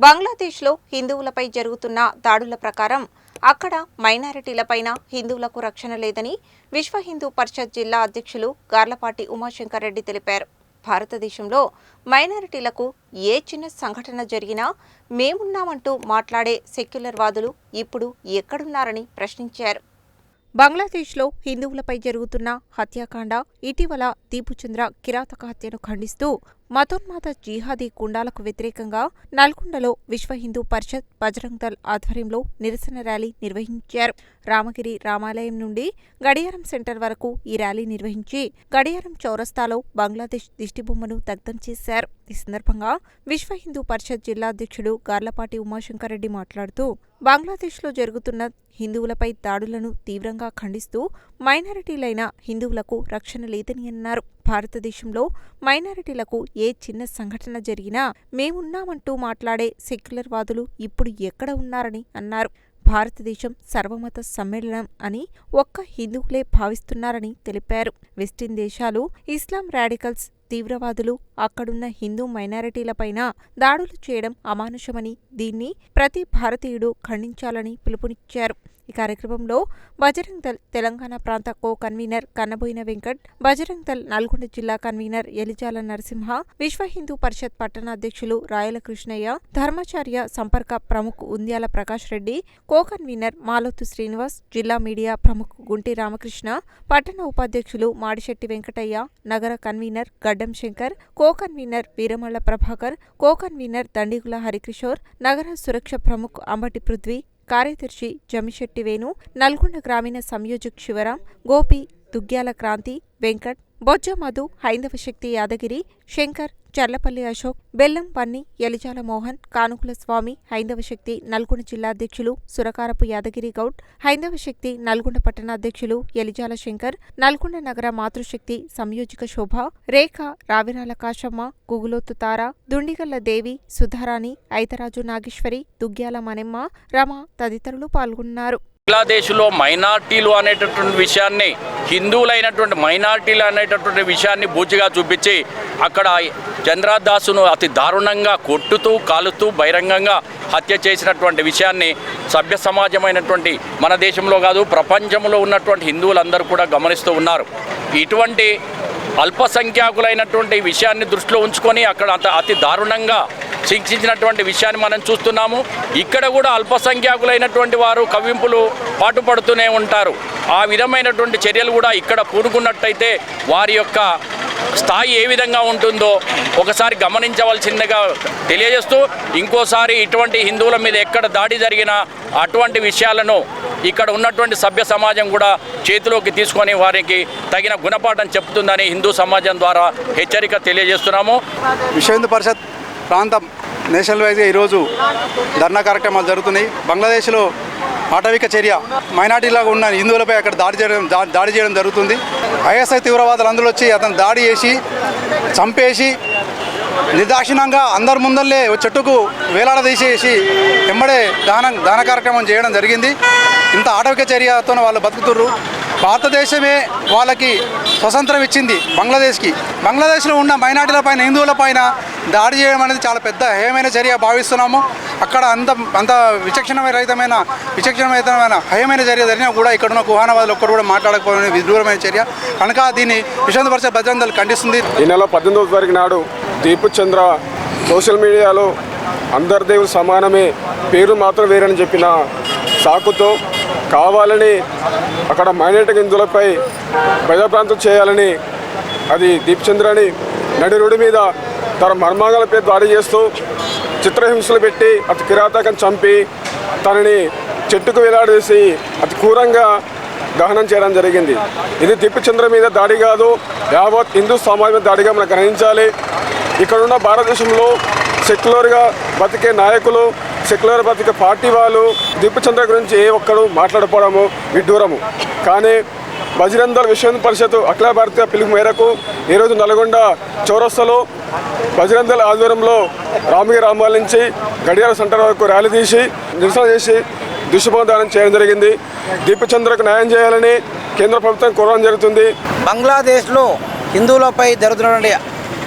బంగ్లాదేశ్లో హిందువులపై జరుగుతున్న దాడుల ప్రకారం అక్కడ మైనారిటీలపైన హిందువులకు రక్షణ లేదని విశ్వ హిందూ పరిషత్ జిల్లా అధ్యక్షులు గార్లపాటి ఉమాశంకర్ రెడ్డి తెలిపారు. భారతదేశంలో మైనారిటీలకు ఏ చిన్న సంఘటన జరిగినా మేమున్నామంటూ మాట్లాడే సెక్యులర్ వాదులు ఇప్పుడు ఎక్కడున్నారని ప్రశ్నించారు. బంగ్లాదేశ్లో హిందువులపై జరుగుతున్న హత్యాకాండ ఇటీవల దీపుచంద్ర కిరాతక హత్యను ఖండిస్తూ మతోన్మాద జిహాదీ గుండాలకు వ్యతిరేకంగా నల్గొండలో విశ్వ హిందూ పరిషత్ బజరంగ్ దళ్ ఆధ్వర్యంలో నిరసన ర్యాలీ నిర్వహించారు. రామగిరి రామాలయం నుండి గడియారం సెంటర్ వరకు ఈ ర్యాలీ నిర్వహించి గడియారం చౌరస్తాలో బంగ్లాదేశ్ దిష్టిబొమ్మను దగ్ధం చేశారు. ఈ సందర్భంగా విశ్వ హిందూ పరిషత్ జిల్లా అధ్యక్షుడు గార్లపాటి ఉమాశంకర్రెడ్డి మాట్లాడుతూ బంగ్లాదేశ్లో జరుగుతున్న హిందువులపై దాడులను తీవ్రంగా ఖండిస్తూ మైనారిటీలైన హిందువులకు రక్షణ లేదని అన్నారు. భారతదేశంలో మైనారిటీలకు ఏ చిన్న సంఘటన జరిగినా మేమున్నామంటూ మాట్లాడే సెక్యులర్ వాదులు ఇప్పుడు ఎక్కడ ఉన్నారని అన్నారు. భారతదేశం సర్వమత సమ్మేళనం అని ఒక్క హిందువులే భావిస్తున్నారని తెలిపారు. వెస్టిన్ దేశాలు ఇస్లాం రాడికల్స్ తీవ్రవాదులు అక్కడున్న హిందూ మైనారిటీలపైన దాడులు చేయడం అమానుషమని దీన్ని ప్రతి భారతీయుడు ఖండించాలని పిలుపునిచ్చారు. ఈ కార్యక్రమంలో బజరంగ్ దళ్ తెలంగాణ ప్రాంత కో కన్వీనర్ కన్నబోయిన వెంకట్ బజరంగ్ దళ్ నల్గొండ జిల్లా కన్వీనర్ ఎలిజాల నరసింహ విశ్వ హిందూ పరిషత్ పట్టణాధ్యక్షులు రాయల కృష్ణయ్య ధర్మాచార్య సంపర్క ప్రముఖ్ ఉంద్యాల ప్రకాష్ రెడ్డి కో కన్వీనర్ మాలోతు శ్రీనివాస్ జిల్లా మీడియా ప్రముఖ్ గుంటి రామకృష్ణ పట్టణ ఉపాధ్యక్షులు మాడిశెట్టి వెంకటయ్య నగర convener Gaddam Shankar co convener Veeramalla Prabhakar co convener Dandigula Harikishore నగర సురక్ష ప్రముఖ్ అంబటి పృథ్వీ కార్యదర్శి జమిశెట్టి వేణు నల్గొండ గ్రామీణ సంయోజక్ శివరాం గోపి దుగ్గ్యాల క్రాంతి వెంకట్ బొజ్జ మధు హైందవ శక్తి యాదగిరి శంకర్ చర్లపల్లి అశోక్ బెల్లం పన్ని ఎలిజాల మోహన్ కానుకుల స్వామి హైందవ శక్తి నల్గొండ జిల్లా అధ్యక్షులు సురకారపు యాదగిరి గౌడ్ హైందవ శక్తి నల్గొండ పట్టణాధ్యక్షులు ఎలిజాల శంకర్ నల్గొండ నగర మాతృశక్తి సంయోజక శోభ రేఖ రావిరాల కాశమ్మ గుగులోత్తు తార దుండిగల్ల దేవి సుధారాణి ఐతరాజు నాగేశ్వరి దుగ్గ్యాల మనెమ్మ రమ తదితరులు పాల్గొన్నారు. బంగ్లాదేశ్లో మైనార్టీలు అనేటటువంటి విషయాన్ని హిందువులైనటువంటి మైనార్టీలు అనేటటువంటి విషయాన్ని బూచిగా చూపించి అక్కడ చంద్రదాసును అతి దారుణంగా కొట్టుతూ కాలుతూ బహిరంగంగా హత్య చేసినటువంటి విషయాన్ని సభ్య సమాజమైనటువంటి మన దేశంలో కాదు ప్రపంచంలో ఉన్నటువంటి హిందువులందరూ కూడా గమనిస్తూ ఉన్నారు. ఇటువంటి అల్పసంఖ్యాకులైనటువంటి విషయాన్ని దృష్టిలో ఉంచుకొని అక్కడ అంత అతి దారుణంగా శిక్షించినటువంటి విషయాన్ని మనం చూస్తున్నాము. ఇక్కడ కూడా అల్పసంఖ్యాకులైనటువంటి వారు కవింపులు పాటుపడుతూనే ఉంటారు. ఆ విధమైనటువంటి చర్యలు కూడా ఇక్కడ పూనుకున్నట్టయితే వారి యొక్క స్థాయి ఏ విధంగా ఉంటుందో ఒకసారి గమనించవలసిందిగా తెలియజేస్తూ ఇంకోసారి ఇటువంటి హిందువుల మీద ఎక్కడ దాడి జరిగినా అటువంటి విషయాలను ఇక్కడ ఉన్నటువంటి సభ్య సమాజం కూడా చేతిలోకి తీసుకొని వారికి తగిన గుణపాఠం చెప్తుందని హిందూ సమాజం ద్వారా హెచ్చరిక తెలియజేస్తున్నాము. విశ్వ హిందూ పరిషత్ ప్రాంతం నేషనల్ వైజ్గా ఈరోజు ధర్నా కార్యక్రమాలు జరుగుతున్నాయి. బంగ్లాదేశ్లో ఆటవిక చర్య మైనార్టీలాగా ఉన్న హిందువులపై అక్కడ దాడి చేయడం దాడి చేయడం జరుగుతుంది. ఐఎస్ఐ తీవ్రవాదులు అందులో వచ్చి అతను దాడి చేసి చంపేసి నిర్దాక్షిణంగా అందరి ముందల్లే ఓ చెట్టుకు వేలాడదీసేసి వెంబడే దాన దాన కార్యక్రమం చేయడం జరిగింది. ఇంత ఆటవిక చర్యతో వాళ్ళు బతుకుతుర్రు. భారతదేశమే వాళ్ళకి స్వతంత్రం ఇచ్చింది బంగ్లాదేశ్కి. బంగ్లాదేశ్లో ఉన్న మైనార్టీల పైన హిందువుల పైన దాడి చేయడం అనేది చాలా పెద్ద హేయమైన చర్య భావిస్తున్నాము. అక్కడ అంత అంత విచక్షణ రహితమైన విచక్షణరహితమైన హేయమైన చర్య జరిగినా కూడా ఇక్కడ ఉన్న కుహానాబాద్లో ఒక్కరు కూడా మాట్లాడకపోవడం విదూరమైన చర్య. కనుక దీన్ని విశ్వ పరిషత్ ఖండిస్తుంది. ఈ నెల పద్దెనిమిదవ తారీఖు నాడు దీపు చంద్ర సోషల్ మీడియాలో అందరి దేవుడు సమానమే పేరు మాత్రం వేరని చెప్పిన సాకుతో కావాలని అక్కడ మైనార్టీ గింజలపై ప్రజాప్రాంతం చేయాలని అది దీప్చంద్రని నడి రోడ్డు మీద తన మర్మాంగాలపై దాడి చేస్తూ చిత్రహింసలు పెట్టి అతి కిరాతకం చంపి తనని చెట్టుకు వేలాడేసి అతి క్రూరంగా దహనం చేయడం జరిగింది. ఇది దీపచంద్ర మీద దాడి కాదు యావత్ హిందూ సమాజం మీద దాడిగా మనం గ్రహించాలి. ఇక్కడున్న భారతదేశంలో సెక్యులర్గా బతికే నాయకులు సెక్యులర్ పత్రిక పార్టీ వాళ్ళు దీపచంద్ర గురించి ఏ ఒక్కడు మాట్లాడపోవడము విడ్డూరము. కానీ బజరందల్ విశ్వ పరిషత్ అఖిల భారతీయ పిలుపు మేరకు ఈరోజు నల్గొండ చౌరస్తలో బజరందల్ ఆధ్వర్యంలో రామగిరి రామాల నుంచి గడియార సెంటర్ వరకు ర్యాలీ తీసి నిరసన చేసి దుష్పదానం చేయడం జరిగింది. దీపచంద్రకు న్యాయం చేయాలని కేంద్ర ప్రభుత్వం కోరడం జరుగుతుంది. బంగ్లాదేశ్లో హిందువులపై జరుగుతున్నటువంటి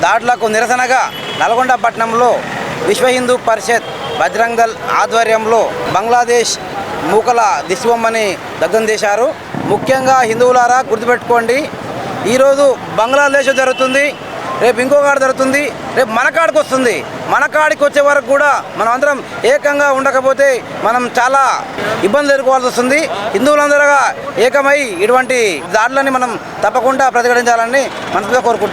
దాడులకు నిరసనగా నల్గొండ పట్టణంలో విశ్వ హిందూ పరిషత్ బజరంగల్ ఆధ్వర్యంలో బంగ్లాదేశ్ మూకల దిశబొమ్మని దగ్ధం చేశారు. ముఖ్యంగా హిందువులారా గుర్తుపెట్టుకోండి ఈరోజు బంగ్లాదేశ్ జరుగుతుంది రేపు ఇంకో కాడ జరుగుతుంది రేపు మన కాడికి వస్తుంది. మన కాడికి వచ్చే వరకు కూడా మనం అందరం ఏకంగా ఉండకపోతే మనం చాలా ఇబ్బందులు ఎదుర్కోవాల్సి వస్తుంది. హిందువులందరూ ఏకమై ఇటువంటి దాడులని మనం తప్పకుండా ప్రతిఘటించాలని మనసుగా కోరుకుంటున్నాం.